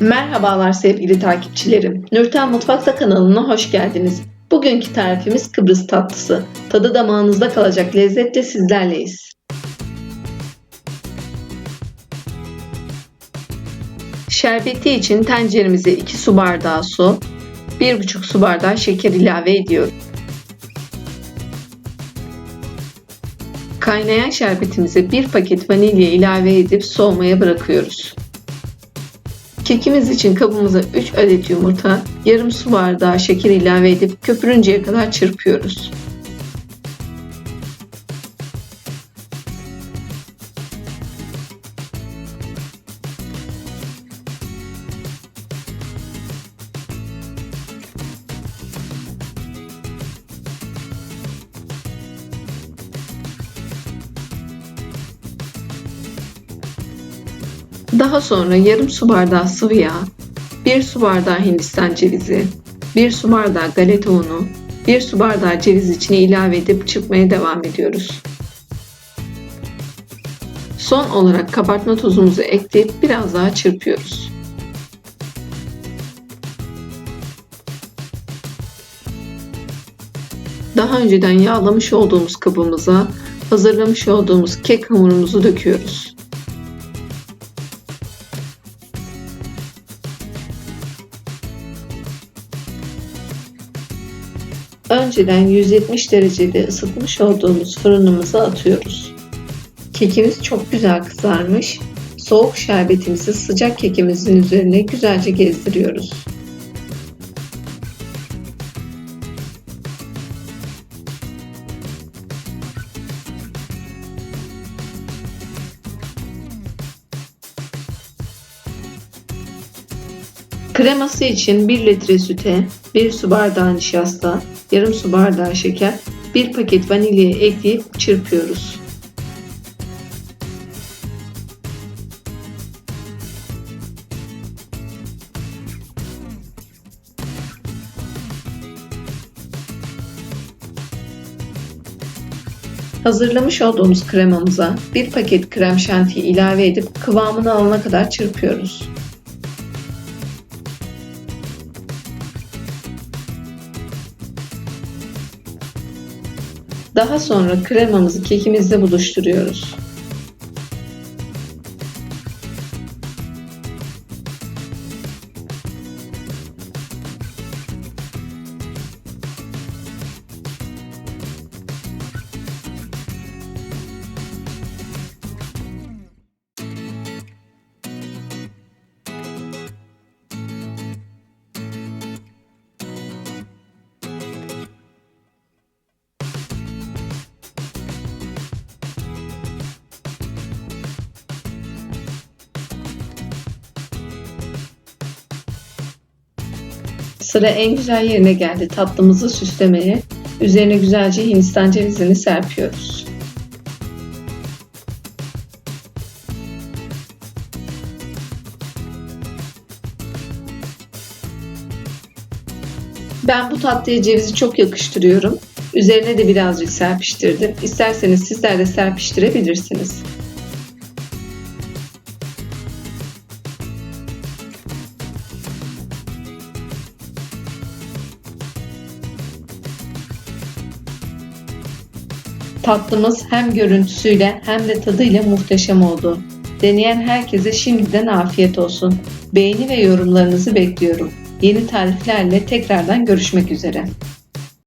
Merhabalar sevgili takipçilerim. Nurten Mutfakta kanalına hoş geldiniz. Bugünkü tarifimiz Kıbrıs tatlısı. Tadı damağınızda kalacak lezzetle sizlerleyiz. Şerbeti için tenceremize 2 su bardağı su, 1,5 su bardağı şeker ilave ediyorum. Kaynayan şerbetimize 1 paket vanilya ilave edip soğumaya bırakıyoruz. Kekimiz için kabımıza 3 adet yumurta, yarım su bardağı şeker ilave edip köpürünceye kadar çırpıyoruz. Daha sonra yarım su bardağı sıvı yağ, 1 su bardağı hindistan cevizi, 1 su bardağı galeta unu, 1 su bardağı ceviz içine ilave edip çırpmaya devam ediyoruz. Son olarak kabartma tozumuzu ekleyip biraz daha çırpıyoruz. Daha önceden yağlamış olduğumuz kabımıza hazırlamış olduğumuz kek hamurumuzu döküyoruz. Önceden 170 derecede ısıtmış olduğumuz fırınımıza atıyoruz. Kekimiz çok güzel kızarmış. Soğuk şerbetimizi sıcak kekimizin üzerine güzelce gezdiriyoruz. Kreması için 1 litre süte, 1 su bardağı nişasta, yarım su bardağı şeker, 1 paket vanilya ekleyip çırpıyoruz. Hazırlamış olduğumuz kremamıza 1 paket krem şanti ilave edip kıvamını alana kadar çırpıyoruz. Daha sonra kremamızı kekimizle buluşturuyoruz. Sıra en güzel yerine geldi. Tatlımızı süslemeye. Üzerine güzelce hindistan cevizini serpiyoruz. Ben bu tatlıya cevizi çok yakıştırıyorum. Üzerine de birazcık serpiştirdim. İsterseniz sizler de serpiştirebilirsiniz. Tatlımız hem görüntüsüyle hem de tadıyla muhteşem oldu. Deneyen herkese şimdiden afiyet olsun. Beğeni ve yorumlarınızı bekliyorum. Yeni tariflerle tekrardan görüşmek üzere.